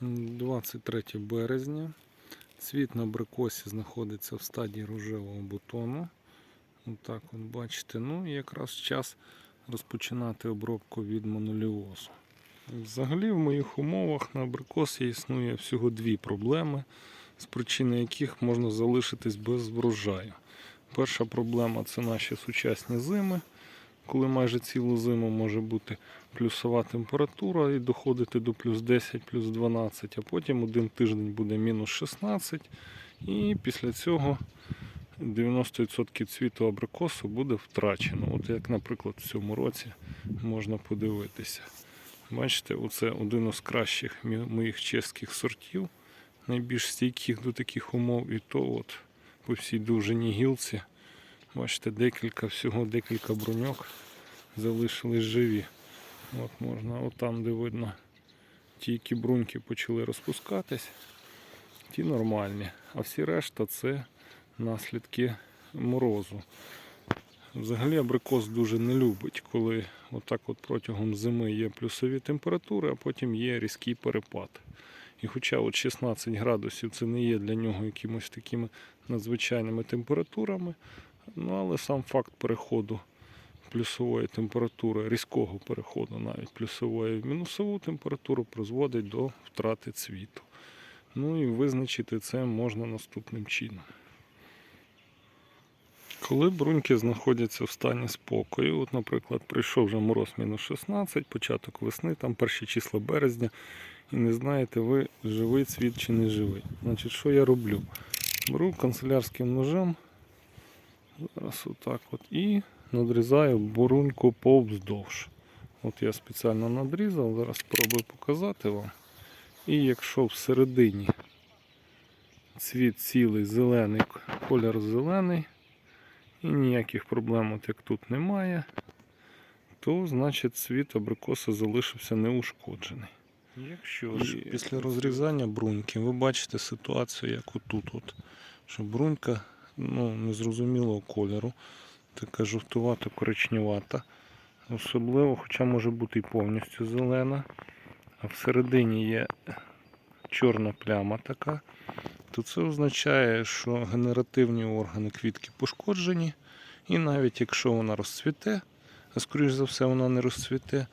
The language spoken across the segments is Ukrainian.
23 березня. Цвіт на абрикосі знаходиться в стадії рожевого бутону. Отак от бачите. Ну і якраз час розпочинати обробку від моноліозу. Взагалі в моїх умовах на абрикосі існує всього дві проблеми, з причини яких можна залишитись без врожаю. Перша проблема це наші сучасні зими, коли майже цілу зиму може бути плюсова температура і доходити до плюс 10, плюс 12, а потім один тиждень буде мінус 16, і після цього 90% цвіту абрикосу буде втрачено. От як, наприклад, в цьому році можна подивитися. Бачите, оце один із кращих моїх чеських сортів, найбільш стійких до таких умов, і то от по всій довжині гілці. Бачите, декілька, всього декілька бруньок залишились живі. От можна, от де видно, ті, які бруньки почали розпускатись, ті нормальні. А всі решта це наслідки морозу. Взагалі абрикос дуже не любить, коли отак от протягом зими є плюсові температури, а потім є різкий перепад. І хоча от 16 градусів це не є для нього якимось такими надзвичайними температурами, ну але сам факт переходу плюсової температури, різкого переходу навіть плюсової в мінусову температуру призводить до втрати цвіту. Ну і визначити це можна наступним чином. Коли бруньки знаходяться в стані спокою, от, наприклад, прийшов вже мороз мінус 16, початок весни, там перші числа березня, і не знаєте, ви живий цвіт чи не живий. Значить, що я роблю? Беру канцелярським ножем, зараз отак от, і надрізаю буруньку повздовж. От я спеціально надрізав, зараз спробую показати вам. І якщо всередині цвіт цілий зелений, колір зелений, і ніяких проблем, от як тут немає, то значить цвіт абрикоса залишився неушкоджений. Якщо ж після розрізання бруньки ви бачите ситуацію, як отут, от, що брунька ну, незрозумілого кольору, така жовтувато коричневата. Особливо, хоча може бути і повністю зелена, а всередині є чорна пляма така, то це означає, що генеративні органи квітки пошкоджені, і навіть якщо вона розцвіте, а скоріш за все вона не розцвіте,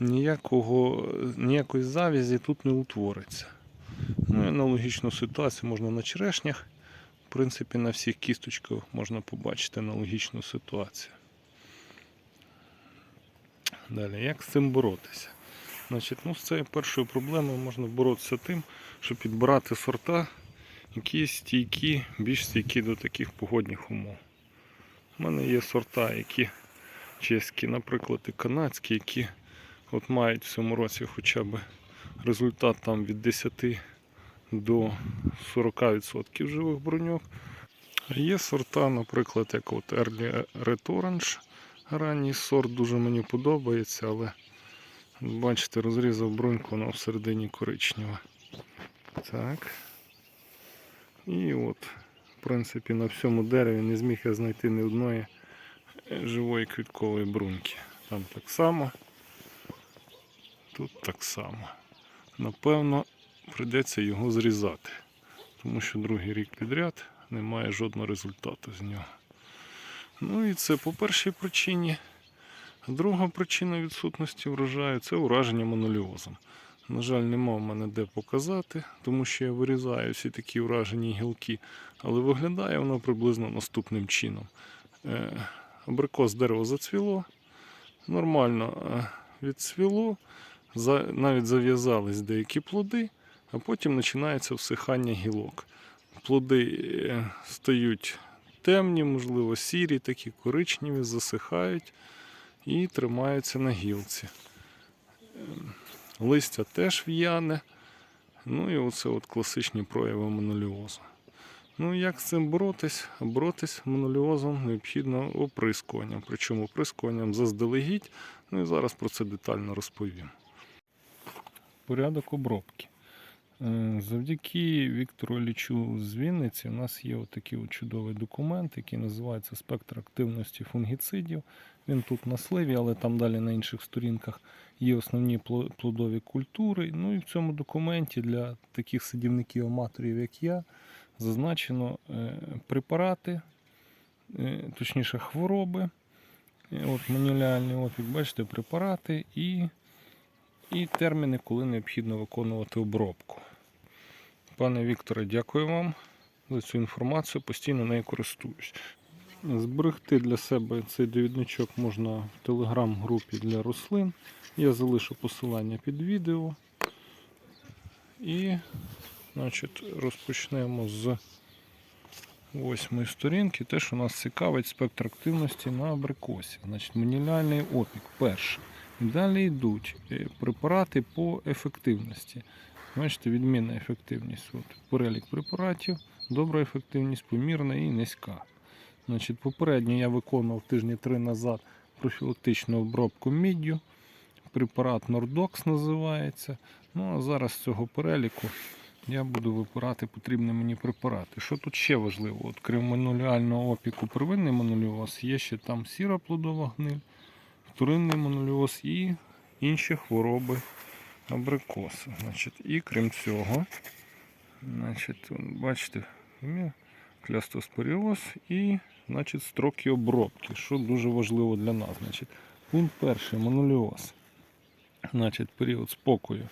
ніякого, ніякої завязі тут не утвориться. Ну, і аналогічну ситуацію можна на черешнях. В принципі, на всіх кісточках можна побачити аналогічну ситуацію. Далі, як з цим боротися? Значить, ну, з цією першою проблемою можна боротися тим, щоб підбирати сорта, які стійкі, більш стійкі до таких погодних умов. У мене є сорта, які чеські, наприклад, і канадські, які от мають в цьому році хоча б результат там від 10 до 40% живих броньок. Є сорта, наприклад, як от Early Red Orange. Ранній сорт дуже мені подобається, але бачите, розрізав бруньку, вона всередині коричнева. Так. І от, в принципі, на всьому дереві не зміг я знайти ні одної живої квіткової бруньки. Там так само. Тут так само. Напевно, прийдеться його зрізати, тому що другий рік підряд немає жодного результату з нього. Ну і це по першій причині. Друга причина відсутності врожаю це ураження моноліозом. На жаль, нема в мене де показати, тому що я вирізаю всі такі уражені гілки, але виглядає воно приблизно наступним чином. Е, Абрикос дерево зацвіло, нормально е, відцвіло, навіть зав'язались деякі плоди, а потім починається всихання гілок. Плоди е, стають темні, можливо, сірі, такі коричневі, засихають і тримаються на гілці. Ем, Листя теж в'яне. Ну і оце от класичні прояви моноліозу. Ну як з цим боротись? Боротись моноліозом необхідно оприскуванням. Причому оприскуванням заздалегідь. Ну і зараз про це детально розповім. Порядок обробки. Е, Завдяки Віктору Іллічу з Вінниці у нас є отакий от чудовий документ, який називається Спектр активності фунгіцидів. Він тут на сливі, але там далі на інших сторінках є основні плодові культури. Ну і в цьому документі для таких садівників-аматорів, як я, зазначено е, препарати, е, точніше хвороби. От манюляльний опік, бачите, препарати і, і терміни, коли необхідно виконувати обробку. Пане Вікторе, дякую вам за цю інформацію. Постійно нею користуюсь. Зберегти для себе цей довідничок можна в телеграм-групі для рослин. Я залишу посилання під відео. І значить, розпочнемо з восьмої сторінки. Те, що нас цікавить спектр активності на абрикосі. Значить, маніляльний опік перший. Далі йдуть е, препарати по ефективності. Бачите, відмінна ефективність. От, перелік препаратів, добра ефективність, помірна і низька. Значить, попередньо я виконував тижні три назад профілактичну обробку міддю. Препарат Nordox називається. Ну а зараз з цього переліку я буду вибирати потрібні мені препарати. Що тут ще важливо? От, крім мануального опіку, первинний мануліоз, є ще там сіра плодова гниль, вторинний мануліоз і інші хвороби абрикоси. Значить, і крім цього, значить, бачите, клястоспоріоз і значить, строки обробки, що дуже важливо для нас. Значить, пункт перший мануліоз. Значить, період спокою.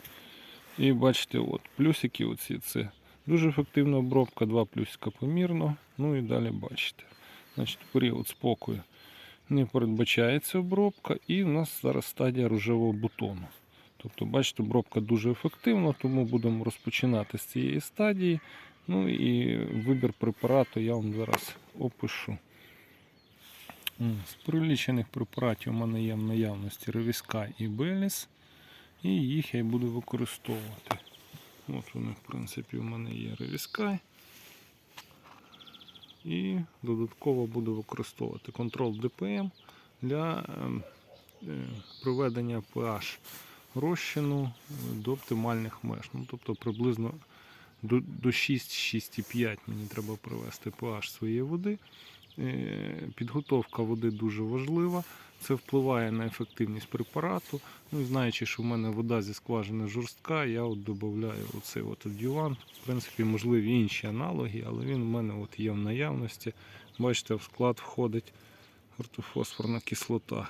І бачите, от, плюсики оці це дуже ефективна обробка, два плюсика помірно. Ну і далі бачите. Значить, період спокою не передбачається обробка, і в нас зараз стадія рожевого бутону. Тобто, бачите, обробка дуже ефективна, тому будемо розпочинати з цієї стадії. Ну і вибір препарату я вам зараз опишу. З перелічених препаратів у мене є в наявності Ревіска і Беліс. І їх я буду використовувати. От вони, в принципі, у мене є Ревіскай. І додатково буду використовувати контрол DPM для ем, е, приведення pH розчину до оптимальних меж. Ну, тобто приблизно до, до 6-6,5 мені треба привести pH своєї води. Е, Підготовка води дуже важлива. Це впливає на ефективність препарату. Ну, знаючи, що в мене вода зі скважини жорстка, я от додаю оцей от адюван. В принципі, можливі інші аналоги, але він у мене от є в наявності. Бачите, в склад входить ортофосфорна кислота.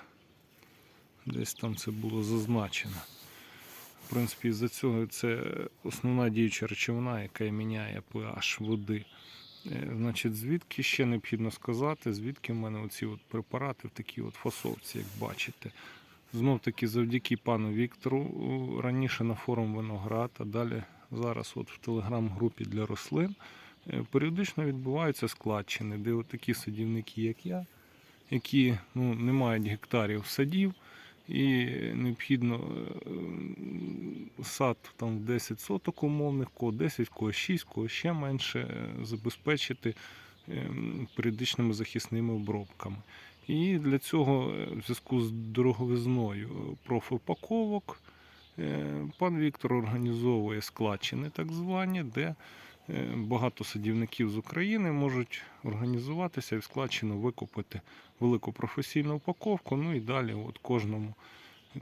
Десь там це було зазначено. Принципі, із-за цього це основна діюча речовина, яка міняє pH води. Е, Значить, звідки ще необхідно сказати, звідки в мене оці от препарати в такій от фасовці, як бачите. Знов таки завдяки пану Віктору раніше на форум Виноград, а далі зараз от в телеграм-групі для рослин е, періодично відбуваються складчини, де от такі садівники, як я, які ну, не мають гектарів садів, і необхідно е, сад там в 10 соток умовних, кого 10, кого 6, кого ще менше е, забезпечити ем, періодичними захисними обробками. І для цього е, в зв'язку з дороговизною профупаковок е, пан Віктор організовує складчини так звані, де багато садівників з України можуть організуватися і в складчину викупити велику професійну упаковку. Ну і далі от кожному.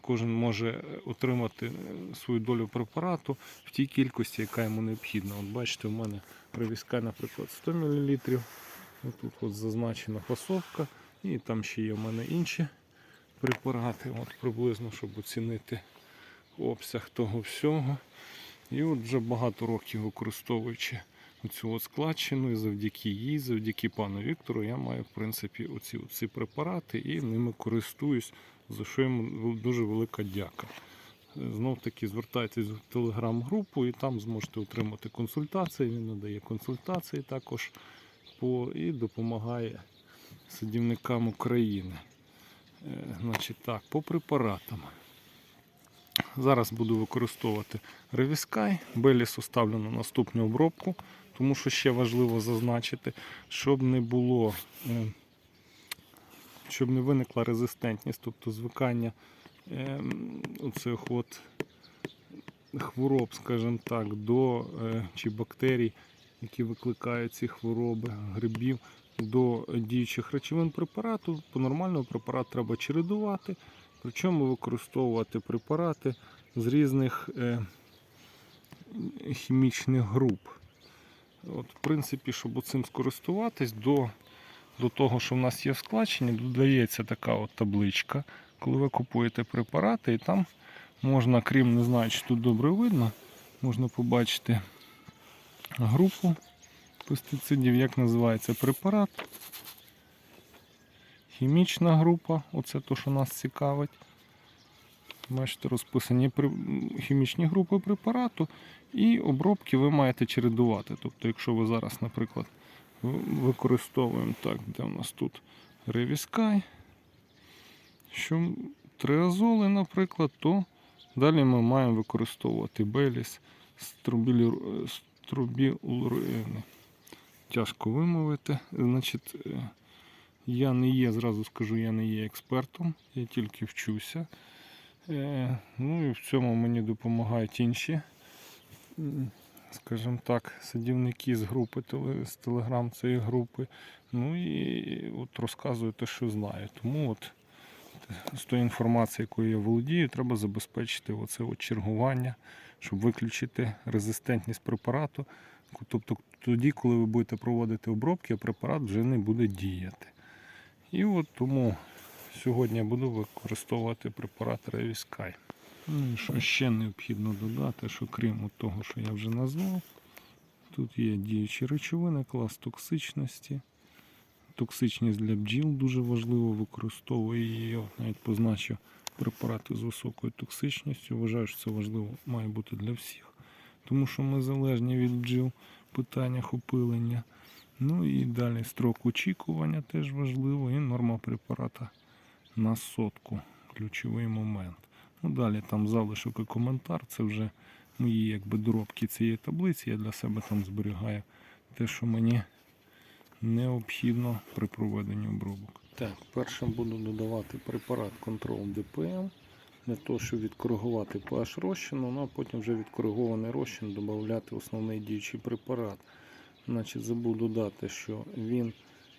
Кожен може отримати е, свою долю препарату в тій кількості, яка йому необхідна. От бачите, у мене привізка, наприклад, 100 мл. Тут от зазначена фасовка. І там ще є в мене інші препарати, от приблизно, щоб оцінити обсяг того всього. І от вже багато років використовуючи цю от складчину, і завдяки їй, завдяки пану Віктору, я маю в принципі оці, оці препарати і ними користуюсь, за що йому дуже велика дяка. Знов таки звертайтесь в телеграм-групу і там зможете отримати консультації. Він надає консультації також по, і допомагає садівникам України. Е, Значить так, по препаратам. Зараз буду використовувати Ревіскай. Беліс оставлю на наступну обробку, тому що ще важливо зазначити, щоб не було, е, щоб не виникла резистентність, тобто звикання е, оцих от хвороб, скажімо так, до е, чи бактерій, які викликають ці хвороби, грибів, до діючих речовин препарату. По нормальному препарат треба чередувати, причому використовувати препарати з різних е, хімічних груп. От, в принципі, щоб цим скористуватись, до, до того, що в нас є в складчині, додається така от табличка, коли ви купуєте препарати, і там можна, крім, не знаю, чи тут добре видно, можна побачити групу пестицидів, як називається препарат. Хімічна група, оце то, що нас цікавить. Бачите, розписані хімічні групи препарату і обробки ви маєте чередувати. Тобто, якщо ви зараз, наприклад, використовуємо так, де у нас тут ревіскай, що триазоли, наприклад, то далі ми маємо використовувати беліс, струбілурини. Тяжко вимовити. Значить, е, я не є, зразу скажу, я не є експертом, я тільки вчуся. Е, Ну і в цьому мені допомагають інші, скажімо так, садівники з групи з телеграм цієї групи. Ну і от розказую те, що знаю. Тому от з тої інформації, якою я володію, треба забезпечити оце от чергування, щоб виключити резистентність препарату. Тобто тоді, коли ви будете проводити обробки, препарат вже не буде діяти. І от тому сьогодні буду використовувати препарат Revisky. Ну що ще необхідно додати, що крім того, що я вже назвав, тут є діючі речовини, клас токсичності. Токсичність для бджіл дуже важливо, використовую її, навіть позначив препарати з високою токсичністю. Вважаю, що це важливо має бути для всіх. Тому що ми залежні від бджіл в питаннях опилення. Ну і далі строк очікування теж важливо, і норма препарата на сотку. Ключовий момент. Ну, далі там залишок і коментар. Це вже мої якби доробки цієї таблиці. Я для себе там зберігаю те, що мені необхідно при проведенні обробок. Так, першим буду додавати препарат Control DPM для того, щоб відкоригувати pH розчину, ну а потім вже відкоригований розчин додати основний діючий препарат. Значить, забув додати, що він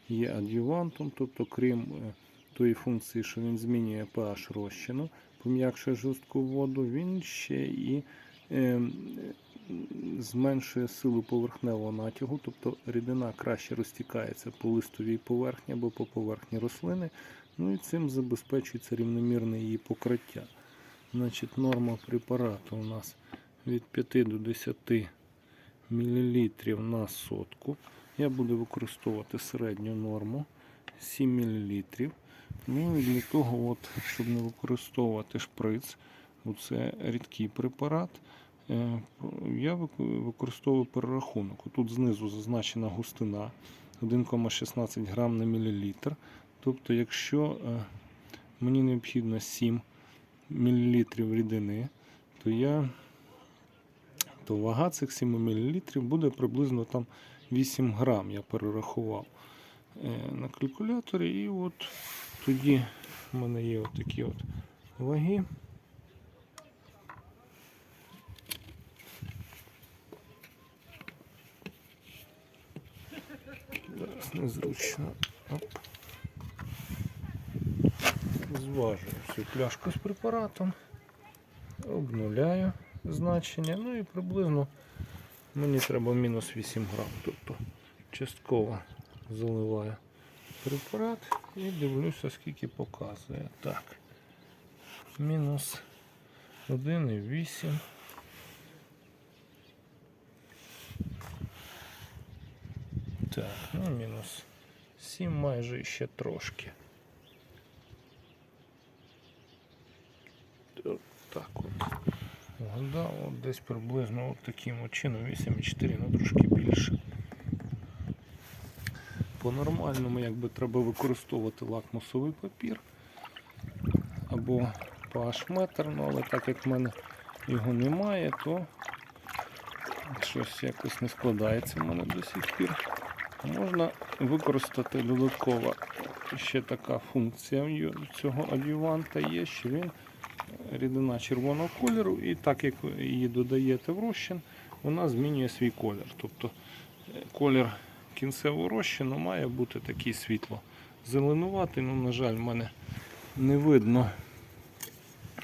є адювантом, тобто крім е, тої функції, що він змінює pH розчину, пом'якшує жорстку воду, він ще і е, зменшує силу поверхневого натягу, тобто рідина краще розтікається по листовій поверхні або по поверхні рослини, ну і цим забезпечується рівномірне її покриття. Значить, норма препарату у нас від 5 до 10 мл на сотку. Я буду використовувати середню норму 7 мл. Ну і для того, от, щоб не використовувати шприц, це рідкий препарат, е, я використовую перерахунок. Тут знизу зазначена густина 1,16 грам на мілілітр. Тобто, якщо е, мені необхідно 7 мл рідини, то я то вага цих 7 мл буде приблизно там 8 грам, я перерахував е, на калькуляторі. І от тоді в мене є от такі от ваги. Зараз незручно. Оп. Зважую цю пляшку з препаратом, обнуляю значення, ну і приблизно мені треба мінус 8 грам. Тобто частково заливаю препарат і дивлюся, скільки показує. Так. Мінус 1,8. Так, ну мінус 7 майже ще трошки. Так от. Вгадав, от десь приблизно от таким от чином 8,4, ну трошки більше. По-нормальному якби треба використовувати лакмусовий папір або pH-метр, ну але так як в мене його немає, то щось якось не складається в мене до сих пір. Можна використати додатково ще така функція цього адюванта є, що він рідина червоного кольору, і так як її додаєте в розчин, вона змінює свій колір. Тобто е, колір кінцевого розчину має бути такий світло. Зеленуватий, ну, на жаль, в мене не видно.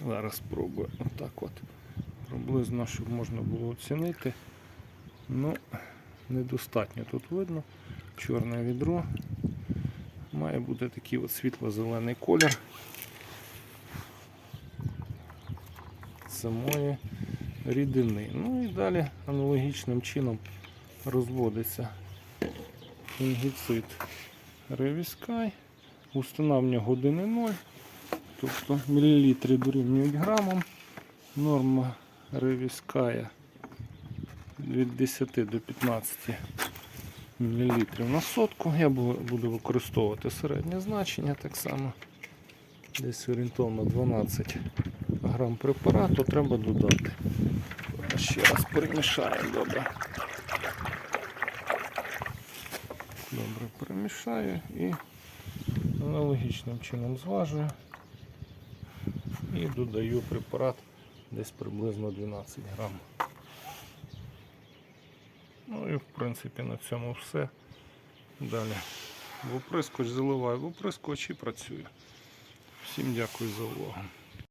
Зараз спробую отак от. Приблизно, щоб можна було оцінити. Ну, недостатньо тут видно. Чорне відро. Має бути такий от світло-зелений колір. Самої рідини. Ну і далі аналогічним чином розводиться фунгіцид ревіскай. В нього 1,0, тобто мілілітри дорівнюють грамам. Норма ревіская від 10 до 15 мл на сотку. Я буду використовувати середнє значення так само. Десь орієнтовно 12 грам препарату треба додати. Ще раз перемішаємо добре. Добре перемішаю і аналогічним чином зважую і додаю препарат десь приблизно 12 грам. Ну і в принципі на цьому все. Далі в оприскувач заливаю в оприскувач і працюю. Всім дякую за увагу.